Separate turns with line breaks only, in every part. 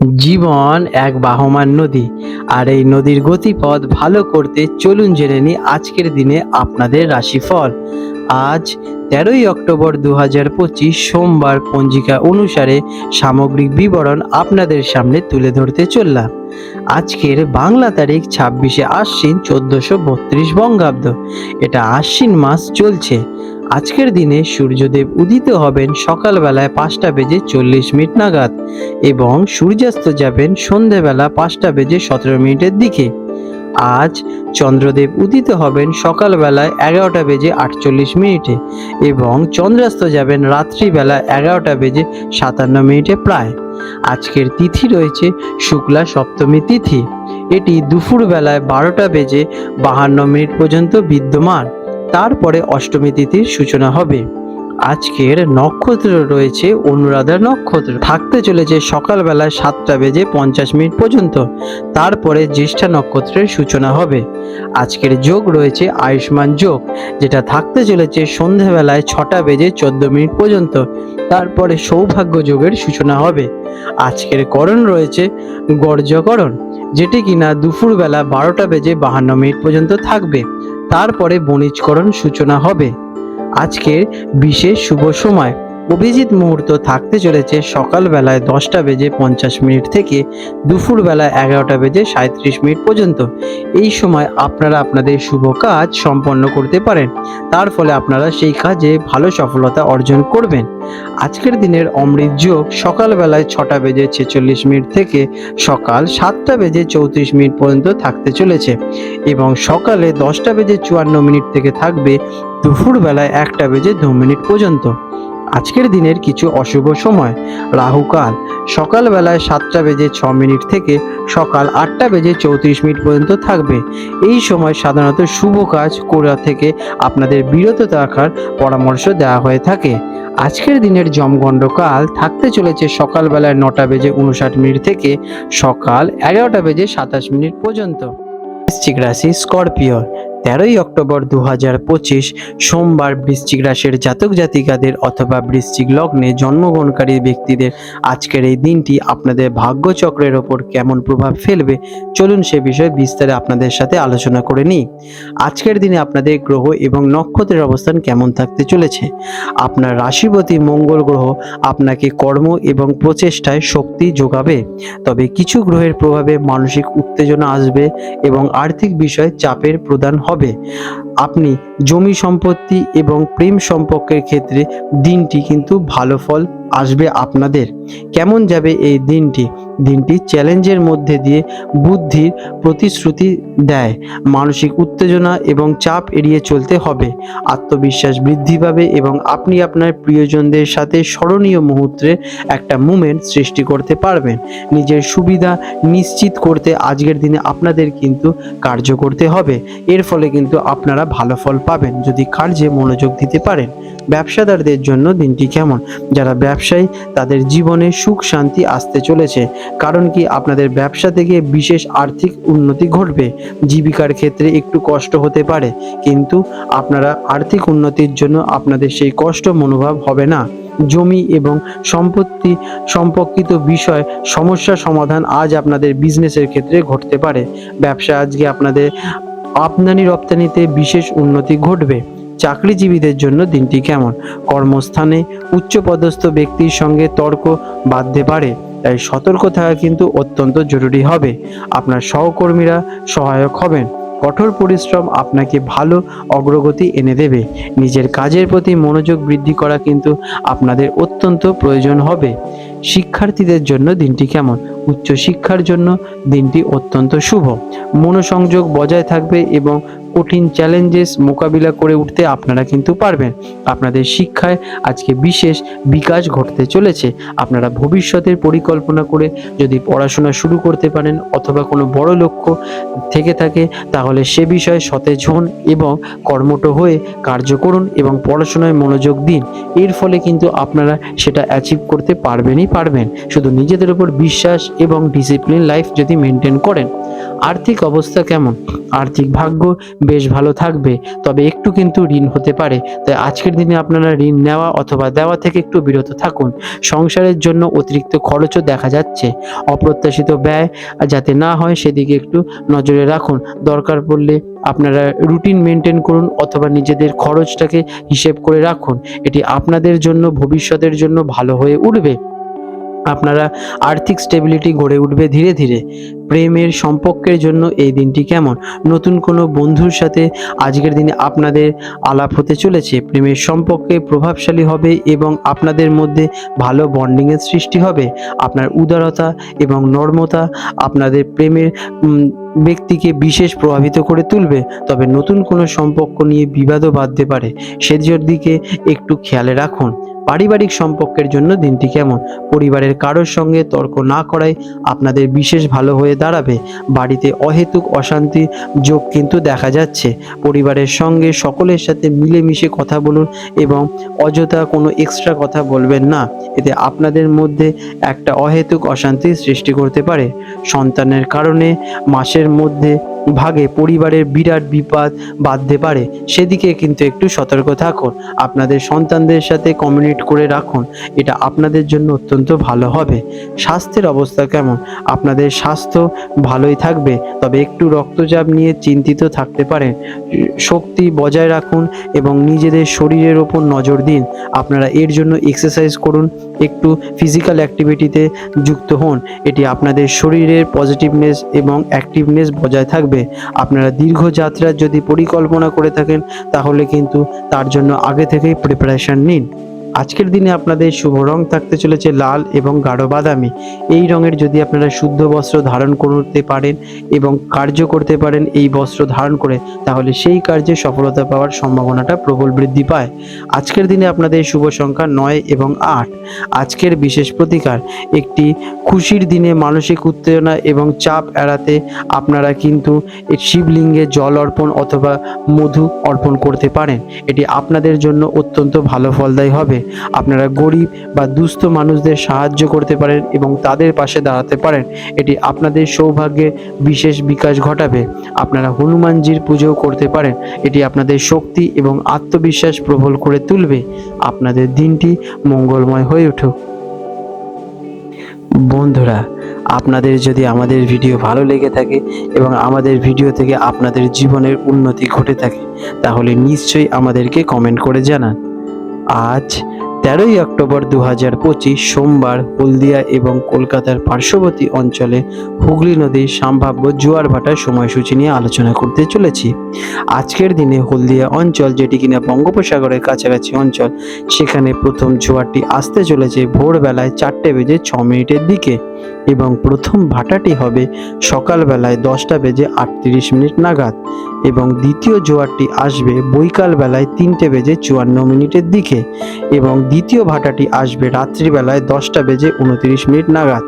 জীবন এক বাহমান নদী, আর এই নদীর গতিপথ ভালো করতে চলুন জেনে নিই আজকের দিনে আপনাদের রাশিফল। আজ তেরোই অক্টোবর দু হাজার পঁচিশ সোমবার পঞ্জিকা অনুসারে সামগ্রিক বিবরণ আপনাদের সামনে তুলে ধরতে চললাম। আজকের বাংলা তারিখ ছাব্বিশে আশ্বিন চোদ্দশো বত্রিশ বঙ্গাব্দ। এটা আশ্বিন মাস চলছে। আজকের দিনে সূর্যদেব উদিত হবেন সকালবেলায় পাঁচটা বেজে চল্লিশ মিনিট নাগাদ এবং সূর্যাস্ত যাবেন সন্ধেবেলা পাঁচটা বেজে সতেরো মিনিটের দিকে। আজ চন্দ্রদেব উদিত হবেন সকালবেলায় এগারোটা বেজে আটচল্লিশ মিনিটে এবং চন্দ্রাস্ত যাবেন রাত্রিবেলা এগারোটা বেজে সাতান্ন মিনিটে প্রায়। আজকের তিথি রয়েছে শুক্লা সপ্তমী তিথি। এটি দুপুরবেলায় বারোটা বেজে বাহান্ন মিনিট পর্যন্ত বিদ্যমান। তারপরে অষ্টমী তিথির সূচনা হবে। আজকের নক্ষত্র রয়েছে অনুরাধা নক্ষত্র। থাকতে চলেছে সকালবেলায় সাতটা বেজে পঞ্চাশ মিনিট পর্যন্ত। তারপরে জ্যেষ্ঠা নক্ষত্রের সূচনা হবে। আজকের যোগ রয়েছে আয়ুষ্মান যোগ, যেটা থাকতে চলেছে সন্ধেবেলায় ছটা বেজে চোদ্দ মিনিট পর্যন্ত। তারপরে সৌভাগ্য যোগের সূচনা হবে। আজকের করণ রয়েছে গর্জকরণ, যেটি কিনা দুপুরবেলা বারোটা বেজে বাহান্ন মিনিট পর্যন্ত থাকবে। তারপরে বণিজকরণ সূচনা হবে। আজকের বিশেষ শুভ সময়। অভিজিৎ মুহূর্ত থাকতে চলেছে সকালবেলায় দশটা বেজে পঞ্চাশ মিনিট থেকে দুপুরবেলা এগারোটা বেজে সাঁত্রিশ মিনিট পর্যন্ত। এই সময় আপনারা আপনাদের শুভ কাজ সম্পন্ন করতে পারেন। তার ফলে আপনারা সেই কাজে ভালো সফলতা অর্জন করবেন। আজকের দিনের অমৃত যোগ সকালবেলায় ছটা বেজে ছেচল্লিশ মিনিট থেকে সকাল সাতটা বেজে চৌত্রিশ মিনিট পর্যন্ত থাকতে চলেছে এবং সকালে দশটা বেজে চুয়ান্ন মিনিট থেকে থাকবে দুপুরবেলায় একটা বেজে দু মিনিট পর্যন্ত। আজকের দিনের কিছু অশুভ সময়। রাহুকাল, সকালবেলায় সাতটা বেজে ছ মিনিট থেকে সকাল আটটা বেজে চৌত্রিশ মিনিট পর্যন্ত থাকবে। এই সময় সাধারণত শুভ কাজ করা থেকে আপনাদের বিরত থাকার পরামর্শ দেওয়া হয়ে থাকে। আজকের দিনের জমগণ্ডকাল থাকতে চলেছে সকালবেলায় নটা বেজে উনষাট মিনিট থেকে সকাল এগারোটা বেজে সাতাশ মিনিট পর্যন্ত। বৃশ্চিক রাশি স্করপিও তেরোই অক্টোবর দু হাজার পঁচিশ সোমবার বৃশ্চিক রাশের জাতক জাতিকাদের অথবা বৃশ্চিক লগ্নে জন্মগ্রহণকারী ব্যক্তিদের আজকের এই দিনটি আপনাদের ভাগ্যচক্রের ওপর কেমন প্রভাব ফেলবে, চলুন সে বিষয়ে বিস্তারে আপনাদের সাথে আলোচনা করে নিই। আজকের দিনে আপনাদের গ্রহ এবং নক্ষত্রের অবস্থান কেমন থাকতে চলেছে? আপনার রাশিপতি মঙ্গল গ্রহ আপনাকে কর্ম এবং প্রচেষ্টায় শক্তি যোগাবে, তবে কিছু গ্রহের প্রভাবে মানসিক উত্তেজনা আসবে এবং আর্থিক বিষয়ে চাপের প্রদান হবে হবে। আপনি জমি সম্পত্তি এবং প্রেম সম্পর্কের ক্ষেত্রে দিনটি কিন্তু ভালো ফল আসবে আপনাদের। কেমন যাবে এই দিনটি? দিনটি চ্যালেঞ্জের মধ্যে দিয়ে বুদ্ধির প্রতিশ্রুতি দেয়, মানসিক উত্তেজনা এবং চাপ এড়িয়ে চলতে হবে, আত্মবিশ্বাস বৃদ্ধি পাবে এবং আপনি আপনার প্রিয়জনদের সাথে স্মরণীয় মুহূর্তে একটা মুমেন্ট সৃষ্টি করতে পারবেন। নিজের সুবিধা নিশ্চিত করতে আজকের দিনে আপনাদের কিন্তু কার্য করতে হবে। এর ফলে কিন্তু আপনারা ভালো ফল পাবেন। যদি কার্যে মনোযোগ দিতে পারেন, ব্যবসাদারদের জন্য দিনটি কেমন? যারা ব্যবসায়ী, তাদের জীবনে সুখ, শান্তি আসতে চলেছে। কারণ কি, আপনাদের ব্যবসা থেকে বিশেষ আর্থিক উন্নতি ঘটবে। জীবিকার ক্ষেত্রে একটু কষ্ট হতে পারে, কিন্তু আপনারা আর্থিক উন্নতির জন্য আপনাদের সেই কষ্ট মনোভাব হবে না। জমি এবং সম্পত্তি সম্পর্কিত বিষয়, সমস্যা সমাধান আজ আপনাদের বিজনেসের ক্ষেত্রে ঘটতে পারে। ব্যবসা আজকে আপনাদের আমদানি রপ্তানিতে বিশেষ উন্নতি ঘটবে। চাকরিজীবীদের জন্য দিনটি কেমন? কর্মস্থানে উচ্চপদস্থ ব্যক্তির সঙ্গে তর্ক বাঁধতে পারে, তাই সতর্ক থাকা কিন্তু অত্যন্ত জরুরি হবে। আপনার সহকর্মীরা সহায়ক হবেন। কঠোর পরিশ্রম আপনাকে ভালো অগ্রগতি এনে দেবে। নিজের কাজের প্রতি মনোযোগ বৃদ্ধি করা কিন্তু আপনাদের অত্যন্ত প্রয়োজন হবে। শিক্ষার্থীদের জন্য দিনটি কেমন? উচ্চ শিক্ষার জন্য দিনটি অত্যন্ত শুভ। মনোসংযোগ বজায় থাকবে এবং কঠিন চ্যালেঞ্জেস মোকাবিলা করে উঠতে আপনারা কিন্তু পারবেন। আপনাদের শিক্ষায় আজকে বিশেষ বিকাশ ঘটতে চলেছে। আপনারা ভবিষ্যতের পরিকল্পনা করে যদি পড়াশোনা শুরু করতে পারেন অথবা কোনো বড় লক্ষ্য থেকে থাকে, তাহলে সে বিষয়ে সতেজ হন এবং কর্মঠ হয়ে কার্য করুন এবং পড়াশোনায় মনোযোগ দিন। এর ফলে কিন্তু আপনারা সেটা অ্যাচিভ করতে পারবেনই পারবেন। শুধু নিজেদের উপর বিশ্বাস এবং ডিসিপ্লিন লাইফ যদি মেনটেন করেন আর্থিক অবস্থা কেমন? আর্থিক ভাগ্য বেশ ভালো থাকবে, তবে একটু কিন্তু ঋণ হতে পারে। তাই আজকের দিনে আপনারা ঋণ নেওয়া অথবা দেওয়া থেকে একটু বিরত থাকুন। সংসারের জন্য অতিরিক্ত খরচও দেখা যাচ্ছে। অপ্রত্যাশিত ব্যয় যাতে না হয় সেদিকে একটু নজরে রাখুন। দরকার পড়লে আপনারা রুটিন মেনটেন করুন অথবা নিজেদের খরচটাকে হিসেব করে রাখুন। এটি আপনাদের জন্য, ভবিষ্যতের জন্য ভালো হয়ে উঠবে। আপনারা আর্থিক স্টেবিলিটি গড়ে উঠবে ধীরে ধীরে। প্রেমের সম্পর্কের জন্য এই দিনটি কেমন? নতুন কোনো বন্ধুর সাথে আজকের দিনে আপনাদের আলাপ হতে চলেছে? প্রেমের সম্পর্কে প্রভাবশালী হবে এবং আপনাদের মধ্যে ভালো বন্ডিংয়ের সৃষ্টি হবে। আপনার উদারতা এবং নর্মতা আপনাদের প্রেমের ব্যক্তিকে বিশেষ প্রভাবিত করে তুলবে। তবে নতুন কোনো সম্পর্ক নিয়ে বিবাদও বাঁধতে পারে। সেদিকের দিকে একটু খেয়ালে রাখুন। পারিবারিক সম্পর্কের জন্য দিনটি কেমন? পরিবারের কারোর সঙ্গে তর্ক না করাই আপনাদের বিশেষ ভালো হয়ে দাঁড়াবে। বাড়িতে অহেতুক অশান্তি যোগ কিন্তু দেখা যাচ্ছে। পরিবারের সঙ্গে সকলের সাথে মিলেমিশে কথা বলুন এবং অযথা কোনো এক্সট্রা কথা বলবেন না। এতে আপনাদের মধ্যে একটা অহেতুক অশান্তির সৃষ্টি করতে পারে। সন্তানের কারণে মাসের মধ্যে ভাগে পরিবারের বিরাট বিপদ বাঁধতে পারে, সেদিকে কিন্তু একটু সতর্ক থাকুন। আপনাদের সন্তানদের সাথে কমিউনিকেট করে রাখুন, এটা আপনাদের জন্য অত্যন্ত ভালো হবে। স্বাস্থ্যের অবস্থা কেমন? আপনাদের স্বাস্থ্য ভালোই থাকবে, তবে একটু রক্তচাপ নিয়ে চিন্তিত থাকতে পারেন। শক্তি বজায় রাখুন এবং নিজেদের শরীরের ওপর নজর দিন। আপনারা এর জন্য এক্সারসাইজ করুন, একটু ফিজিক্যাল অ্যাক্টিভিটিতে যুক্ত হন। এটি আপনাদের শরীরের পজিটিভনেস এবং অ্যাক্টিভনেস বজায় থাকবে। আপনারা দীর্ঘ যাত্রার যদি পরিকল্পনা করে থাকেন, তাহলে কিন্তু তার জন্য আগে থেকেই প্রিপারেশন নিন। আজকের দিনে আপনাদের শুভ রং থাকতে চলেছে লাল এবং গাঢ় বাদামি। এই রঙের যদি আপনারা শুদ্ধ বস্ত্র ধারণ করতে পারেন এবং কার্য করতে পারেন এই বস্ত্র ধারণ করে, তাহলে সেই কার্যে সফলতা পাওয়ার সম্ভাবনাটা প্রবল বৃদ্ধি পায়। আজকের দিনে আপনাদের শুভ সংখ্যা নয় এবং আট। আজকের বিশেষ প্রতিকার, একটি খুশির দিনে মানসিক উত্তেজনা এবং চাপ এড়াতে আপনারা কিন্তু শিবলিঙ্গে জল অর্পণ অথবা মধু অর্পণ করতে পারেন। এটি আপনাদের জন্য অত্যন্ত ভালো ফলদায়ী হবে। আপনারা গরিব বা দুস্থ মানুষদের সাহায্য করতে পারেন এবং তাদের পাশে দাঁড়াতে পারেন। এটি আপনাদের সৌভাগ্যে বিশেষ বিকাশ ঘটাবে। আপনারা হনুমানজির পুজো করতে পারেন। এটি আপনাদের শক্তি এবং আত্মবিশ্বাস প্রবল করে তুলবে। আপনাদের দিনটি মঙ্গলময় হয়ে উঠুক। বন্ধুরা, আপনাদের যদি আমাদের ভিডিও ভালো লেগে থাকে এবং আমাদের ভিডিও থেকে আপনাদের জীবনের উন্নতি ঘটে থাকে, তাহলে নিশ্চয়ই আমাদেরকে কমেন্ট করে জানান। আজ তেরোই অক্টোবর দু হাজার পঁচিশ সোমবার হলদিয়া এবং কলকাতার পার্শ্ববর্তী অঞ্চলে হুগলি নদীর সম্ভাব্য জোয়ার ভাটার সময়সূচি নিয়ে আলোচনা করতে চলেছি। আজকের দিনে হলদিয়া অঞ্চল, যেটি কিনা বঙ্গোপসাগরের কাছাকাছি অঞ্চল, সেখানে প্রথম জোয়ারটি আসতে চলেছে ভোরবেলায় চারটে বেজে ছ মিনিটের দিকে। এবং প্রথম ভাটাটি হবে সকালবেলায় দশটা বেজে আটত্রিশ মিনিট নাগাদ এবং দ্বিতীয় জোয়ারটি আসবে বৈকাল বেলায় তিনটে বেজে চুয়ান্ন মিনিটের দিকে এবং দ্বিতীয় ভাটাটি আসবে রাত্রিবেলায় দশটা বেজে উনত্রিশ মিনিট নাগাদ।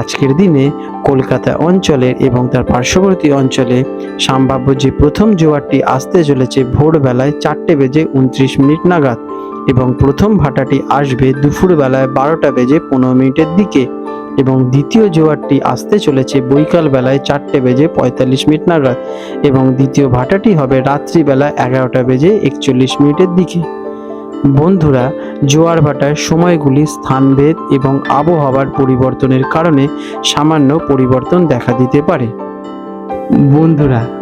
আজকের দিনে কলকাতা অঞ্চলের এবং তার পার্শ্ববর্তী অঞ্চলে সম্ভাব্য যে প্রথম জোয়ারটি আসতে চলেছে ভোরবেলায় চারটে বেজে উনত্রিশ মিনিট নাগাদ এবং প্রথম ভাটাটি আসবে দুপুরবেলায় বারোটা বেজে পনেরো মিনিটের দিকে। এবং দ্বিতীয় জোয়ারটি আসতে চলেছে বৈকাল বেলায় চারটে বেজে পঁয়তাল্লিশ মিনিট নাগাদ এবং দ্বিতীয় ভাটাটি হবে রাত্রিবেলা এগারোটা বেজে একচল্লিশ মিনিটের দিকে। বন্ধুরা, জোয়ার ভাটার সময়গুলি স্থানভেদ এবং আবহাওয়ার পরিবর্তনের কারণে সামান্য পরিবর্তন দেখা দিতে পারে। বন্ধুরা